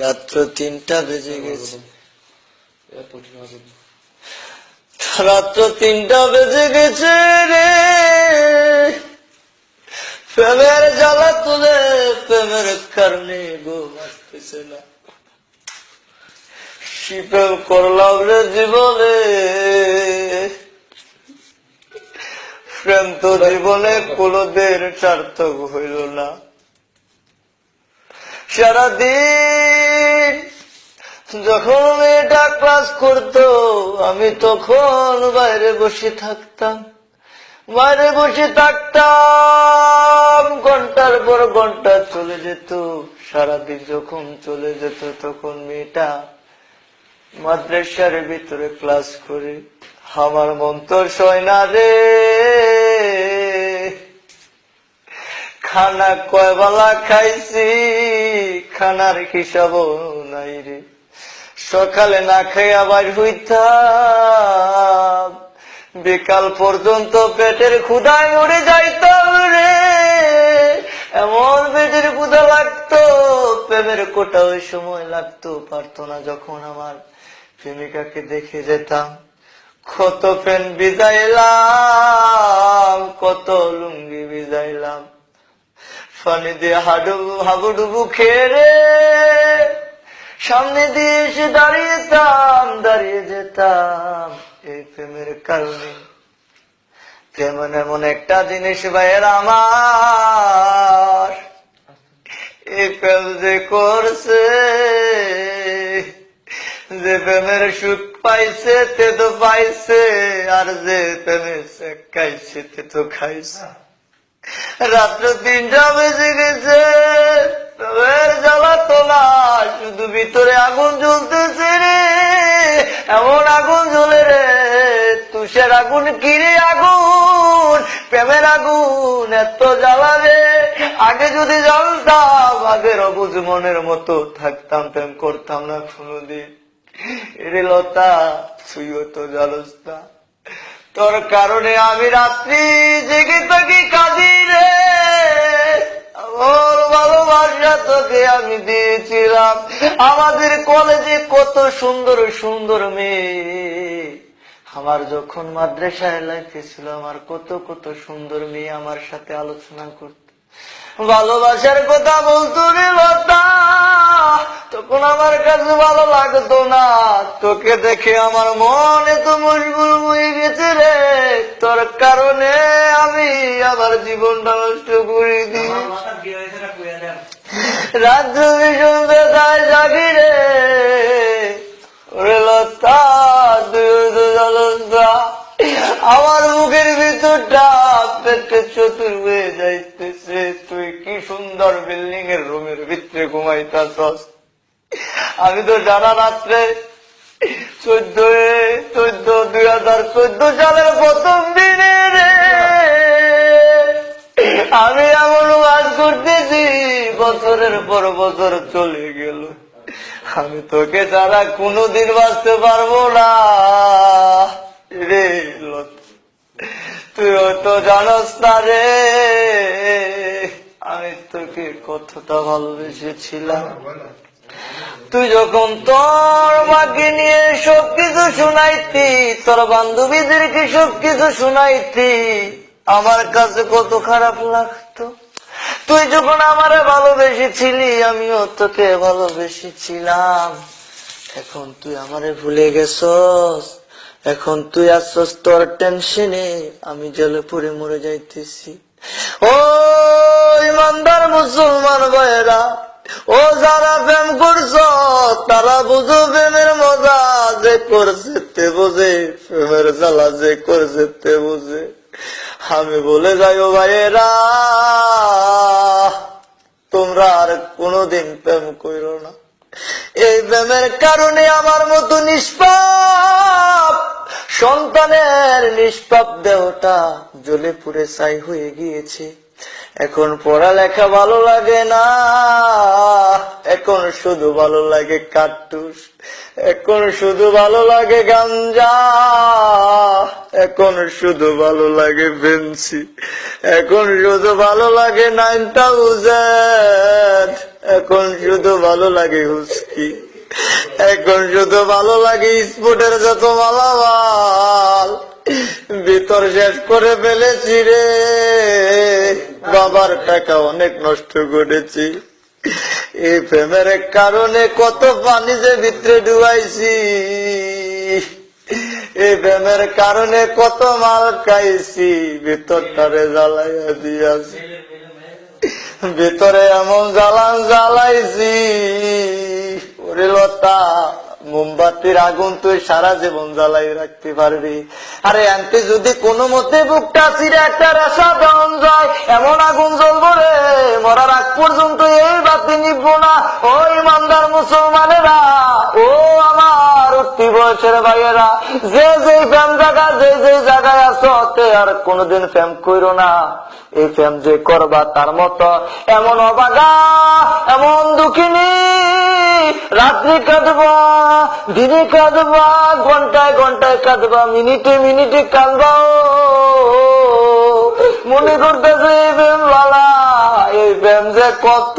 রাত্র তিনটা বেজে গেছে। রাত্র তিনটা বেজে গেছে রে। প্রেমের জ্বালা তুলে প্রেমের কারণে ঘুম আসতেছে না। কি প্রেম করলাম রে জীবনে? প্রেম তো জীবনে কোনদিন সার্থক হইল না। সারাদিন যখন মেয়েটা ক্লাস করতো, আমি তখন বাইরে বসে থাকতাম। বাইরে বসে থাকতাম, ঘণ্টার পর ঘণ্টা চলে যেত। সারাদিন যখন চলে যেত, তখন মেয়েটা মাদ্রাসার ভিতরে ক্লাস করে, আমার মন তো সয় না রে। খানা কয় বেলা খাইছি? খানার হিসাব নাই রে। সকালে না খাই আবার হইতাম বিকাল পর্যন্ত পেটের ক্ষুদায় মরে যাইতাম রে। এমন পেটের ক্ষুদা লাগতো, প্রেমের কোটা ওই সময় লাগতো, পারতো না যখন আমার প্রেমিকাকে দেখে যেতাম। কত পেন বিজাইলাম কত লুঙ্গি বিজাইলাম পানি দিয়ে হাডুবু হাবুডুবু খেয়ে রে সামনে দিয়ে এসে দাঁড়িয়েতাম, দাঁড়িয়ে যেতাম এই প্রেমের কারণে। প্রেম এমন একটা জিনিস ভাইয়ের আমার, এই প্রেম যে করছে, যে প্রেমের সুখ পাইছে, তে তো পাইছে, আর যে প্রেমের খাইছে, তে তো খাইছে। রাত্র তিনটা বেজে গেছে। জ্বালা তোলা, শুধু ভিতরে আগুন জ্বলতেছে রে। এমন আগুন জ্বলে রে, তুষের আগুন, কিরে আগুন, প্রেমের আগুন, এত জ্বালা রে। আগে যদি জানতাম আগের অবুজ মনের মতো থাকতাম, প্রেম করতাম না কোনোদিন। রে লতা তুইও তো জানোস না তোর কারণে আমি রাত্রি জেগে থাকি কাঁদি রে আমার ভালোবাসা তোকে আমি দিয়েছিলাম। আমাদের কলেজে কত সুন্দর সুন্দর মেয়ে। আমার যখন মাদ্রাসায় লাইফে ছিল, আমার কত কত সুন্দর মেয়ে আমার সাথে আলোচনা করত। ভালোবাসার কথা বলতো রে লতা, তখন আমার কাছে ভালো লাগতো না। তোকে দেখে আমার মন এত মশগুল হয়ে গেছে। রে কারণে আমি আমার জীবনটা নষ্ট করে দিই। রাজ্য রে। ওরে লতা তুই জানোস না, আমার মুখের ভিতরটা পেটে চতুর হয়ে যাইতেছে। তুই কি সুন্দর বিল্ডিং এর রুমের ভিতরে ঘুমাইতাছস। আমি তো জানা রাত্রে চোদ্দ চোদ্দ, দুই হাজার চোদ্দ সালের প্রথম দিনে রে, আমি এমন কাজ করতেছি, বছরের পর বছর চলে গেল। আমি তোকে ছাড়া কোনোদিন বাঁচতে পারব না। রে তুই তো জানস না রে। আমি তোকে কতটা ভালোবেসেছিলাম। তুই যখন তোর মাকে নিয়ে সবকিছু শুনাইতি, তোর বান্ধবীদেরকে সবকিছু শুনাইতি, আমার কাছে কত খারাপ লাগতো। তুই যখন আমারে ভালোবেসেছিলি, আমিও তোকে ভালোবেসেছিলাম। এখন তুই আমারে ভুলে গেছস। এখন তুই আসছস তোর টেনশনে, আমি জলে পড়ে মরে যাইতেছি। ও ইমানদার মুসলমান ভাইয়েরা ও যারা প্রেম করছ, তারা বুঝো প্রেমের মজা, যে করছে তে বোঝে, প্রেমের জ্বালা যে করছে তে বোঝে। আমি বলে যাই, ও ভাইয়েরা, তোমরা আর কোনোদিন প্রেম করো না। এই প্রেমের কারণে আমার মতো নিষ্পাপ, সন্তানের নিষ্পাপ দেহটা জ্বলে পুড়ে ছাই হয়ে গিয়েছে। এখন পড়ালেখা ভালো লাগে না। এখন শুধু ভালো লাগে কাট্টুস এখন শুধু ভালো লাগে গাঞ্জা। এখন শুধু ভালো লাগে বেঞ্চি এখন শুধু ভালো লাগে নাইন থাউজেন্ড। এখন শুধু ভালো লাগে হুস্কি এখন শুধু ভালো লাগে স্পোর্টের যত মালামাল। ভিতর শেষ করে ফেলেছি রে। বাবার টাকা অনেক নষ্ট করেছি। এই প্রেমের কারণে কত পানি যে ভিতরে ডুবাইছি। এই প্রেমের কারণে কত মাল খাইছি। ভিতরটারে জ্বালাইয়া দিয়াছি। ভিতরে এমন জ্বালান জ্বালাইছি। ওরে লতা মোমবাতির আগুন তুই সারা জীবন জ্বালাই রাখতে পারবি। আরে আনতে যদি কোনো মতে বুকটা চিরে একটা রেশা দেওয়ান যায়, এমন আগুন জ্বলবো রে। মরার আগ পর্যন্ত এই বাতি নিব না। ও ইমানদার মুসলমানেরা, ও আমার বয়সের ভাইয়েরা, যে যে ফ্যাম জায়গা, যে যে জায়গায় আছো আর কইরো না। এই ফ্যাম যে করবা তার এমন অবাগা, এমন দুঃখিনী। রাত্রি কাঁদবা, দিনে কাঁদবা, ঘন্টায় ঘন্টায় কাঁদবা, মিনিটে মিনিটে কাঁদবা মনে করতেছে এই প্রেম বালা এই প্রেম যে কত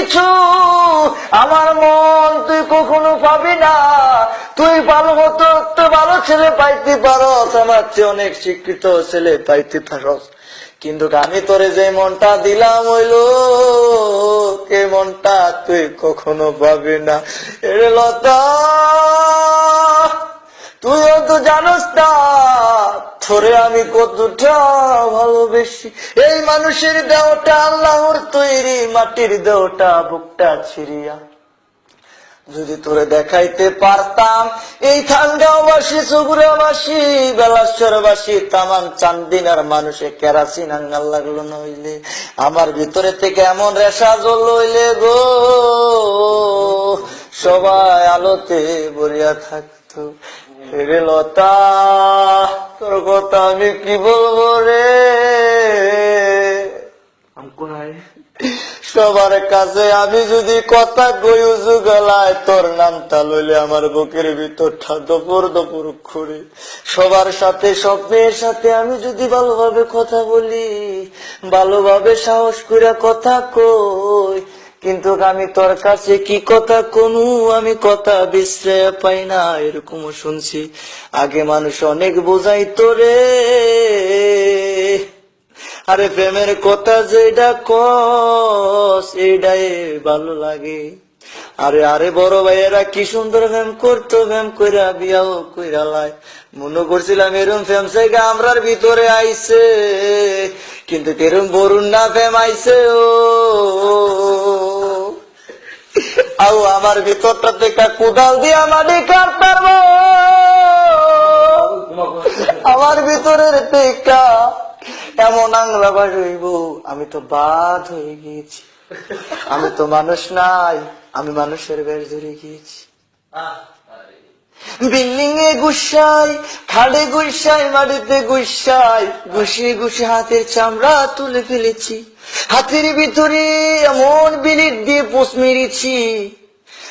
কিছু আমার মন তুই কখনো পাবি না। তুই ভালো মতো ভালো ছেলে পাইতে পারস, আমার চেয়ে অনেক শিক্ষিত ছেলে পাইতে পারস। কিন্তু আমি তোরে যে মনটা দিলাম হইল কে মনটা তুই কখনো পাবি না। এরে লতা তুইও তো জানোস না, তোরে আমি কতটা ভালোবেসি। এই মানুষের দেহটা আল্লাহর তৈরি, মাটির দেহটা বুকটা ছিড়িয়া। যদি তোরে দেখাইতে পারতাম, এই ঠান্ডাবাসী সবুরাবাসী বেলাশ্বরবাসী তামান চান্দিনার মানুষে কেরাসিন আঙ্গাল লাগল নইলে, আমার ভিতরে থেকে এমন রেশা জল হইলে গো। সবাই আলোতে বরিয়া থাকতো। রে লতা তোর কথা আমি কি বলব রে? সবার কাছে আমি যদি কথা কই উজু গলায় তোর নামটা লইলে আমার বুকের ভিতরটা দপর দপর খুঁড়ে সবার সাথে স্বপ্নের সাথে আমি যদি ভালোভাবে কথা বলি ভালোভাবে সাহস করে কথা কই কিন্তু আমি তোর কাছে কি কথা কোনো আমি কথা বিশ্রয় পাই না, এরকমও শুনছি। আগে মানুষ অনেক বোঝাই তোরে আরে প্রেমের কথা যেটা কস এটাই ভালো লাগে। আরে আরে বড় ভাইয়েরা, কি সুন্দর প্রেম করতো, প্রেম কইরা বিয়াও কইরা লাই। মনে করছিলাম এরম প্রেম সাইগা আমরার ভিতরে আইছে। কিন্তু এরম বরুণ না প্রেম আইছে ও আমার ভিতরটা থেকে কোদাল দিয়া মাটি কাটতার আমার ভিতরের টেকা এমন আংলা বাস হইব, আমি তো বাদ হয়ে গিয়েছি। আমি তো মানুষ নাই, আমি মানুষের বেশ ধরে গিয়েছি। বিল্ডিং এ গুসাই, খাড়ে গুসাই, মাটিতে গুসাই। গুছিয়ে গুছিয়ে হাতের চামড়া তুলে ফেলেছি। হাতের ভিতরে এমন বিলিট দিয়ে পোষ মেরেছি।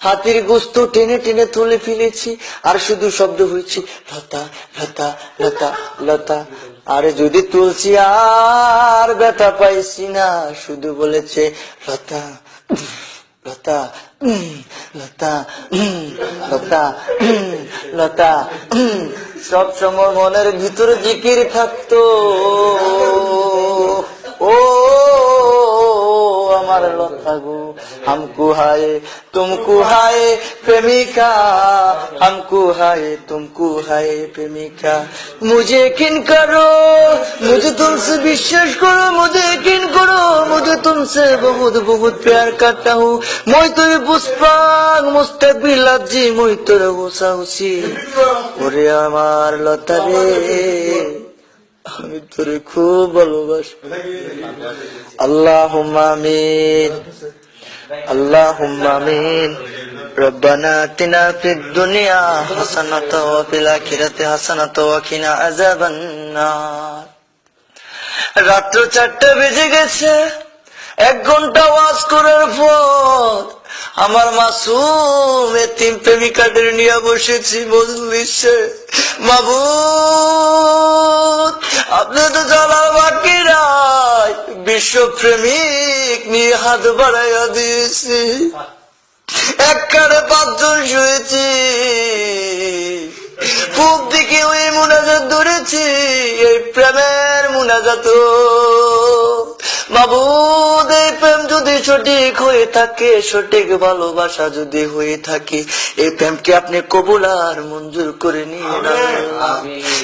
হাতের গোস্ত টেনে টেনে তুলে ফেলেছি। আর শুধু শব্দ হয়েছে, লতা লতা লতা লতা। আরে যদি তুলছি আর ব্যথা পাইছি না, শুধু বলেছে, লতা। লতা লতা লতা লতা। সব সময় মনের ভিতরে জিকির থাকতো ও আমার লতাগো হামকু হায়, তুমকু হায় প্রেমিকা, হামকু হায়, তুমকু হায় প্রেমিকা। মুঝে কিন করো, মুঝে তুমসে বিশ্বাস করো, মুঝে কিন করো, মুঝে তুমসে বহুত বহুত প্যার করতা হু। মই তোর পুষ্পাং মুস্তাকবির লাজি মই তোর হুসা হুসি। ওরে আমার লতারে আমি তোরে খুব ভালোবাসি আল্লাহ আমিন আল্লাহ আমিন ربنا آتنا في الدنيا حسنة وفي الآخرة حسنة وقنا عذاب النار রাত্র চারটে বেজে গেছে এক ঘন্টা ওয়াজ করার পর আমার মাসুম এতিম প্রেমিকাদের নিয়ে বসেছি মজলিসে। মাবুদ, আপনি তো চলার বাকি বিশ্ব প্রেমিক নিয়ে হাত বাড়াইয়া দিয়েছি। এক পাঁচজন শুয়েছি। পূব দিকে ওই মুনাজাত ধরেছি, এই প্রেমের মুনাজাত। বাবু সঠিক হয়ে থাকে সঠিক ভালোবাসা যদি হয়ে থাকে এই প্রেমকে আপনি কবুল আর মঞ্জুর করে নিয়ে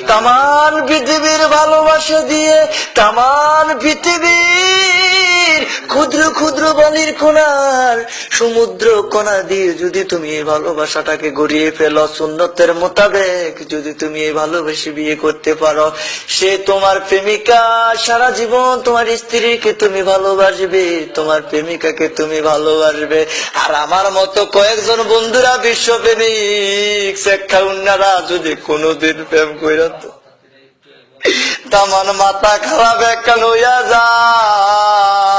তামান পৃথিবীর ভালোবাসা দিয়ে তামান পৃথিবীর ক্ষুদ্র ক্ষুদ্র বালির কোনার সমুদ্র কোনা দিয়ে যদি তুমি এই ভালোবাসাটাকে গড়িয়ে ফেলো সুন্নতের মোতাবেক যদি তুমি এই ভালোবেসে বিয়ে করতে পারো সে তোমার প্রেমিকা সারা জীবন তোমার স্ত্রীকে তুমি ভালোবাসবে তোমার প্রেমিকাকে তুমি ভালোবাসবে। আর আমার মতো কয়েকজন বন্ধুরা বিশ্ব প্রেমিক শেখা উন্নারা যদি কোনোদিন প্রেম করত তামান মাথা খারাপ একটা লইয়া যায়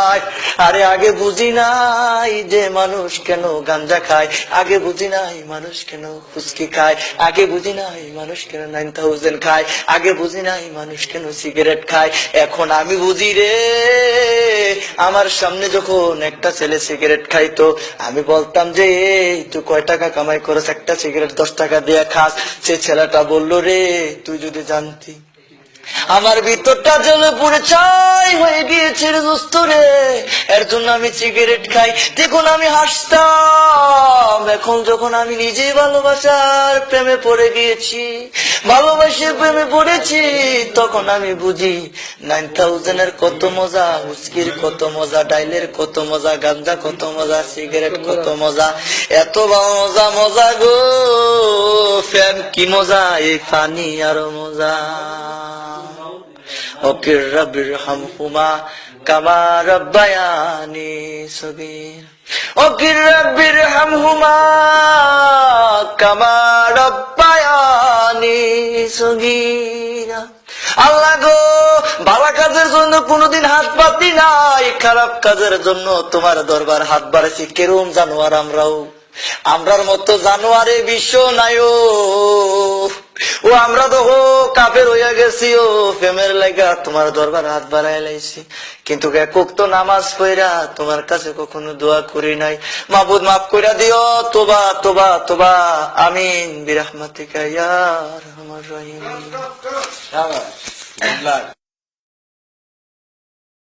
আরে আগে বুঝি নাই যে মানুষ কেন গাঞ্জা খায়। আগে বুঝি নাই মানুষ কেন ফুচকি খায়। আগে বুঝি নাই মানুষ কেন নাইন থাউজেন্ড খায়। আগে বুঝি নাই মানুষ কেন সিগারেট খায়। এখন আমি বুঝি রে, আমার সামনে যখন একটা ছেলে সিগারেট খাইতো, আমি বলতাম যে, এই, তুই কয় টাকা কামাই করস? একটা সিগারেট দশ টাকা দিয়ে খাস। সে ছেলেটা বলল, রে, তুই যদি জানতি আমার ভিতরটা জ্বলে পুড়ে ছাই হয়ে গিয়েছে রে দোস্ত রে। এর জন্য আমি সিগারেট খাই। দেখুন, আমি হাসতাম। এখন যখন আমি নিজেই ভালোবাসার প্রেমে পড়ে গিয়েছি, ভালোবাসে প্রেমে পড়েছি, তখন আমি বুঝি নাইন থাউজেন্ডের কত মজা, হুস্কির কত মজা, ডাইলের কত মজা, গাঞ্জা কত মজা সিগারেট কত মজা। এত মজা মজা গো। ফ্যান কি মজা, এই পানি আরও মজা। সগীর। আল্লাহ গো ভালো কাজের জন্য কোনোদিন হাত পাতি নাই, খারাপ কাজের জন্য তোমার দরবার হাত বাড়াইছি, কেরম জানোয়ার আমরাও। আমরার মতো জানোয়ারে বিশ্ব নাই ও ও আমরা তো হো কাপের হইয়া গেছি, ও, প্রেমের লাগা তোমার দরবার হাত বাড়াই লাইছি। কিন্তু একক তো নামাজ পড়া তোমার কাছে কখনো দোয়া করি নাই। মাবুদ, মাফ কইরা দিও, তোবা তোবা তোবা। আমিন। বিরহমাতিকা ইয়া রহমান রহিম.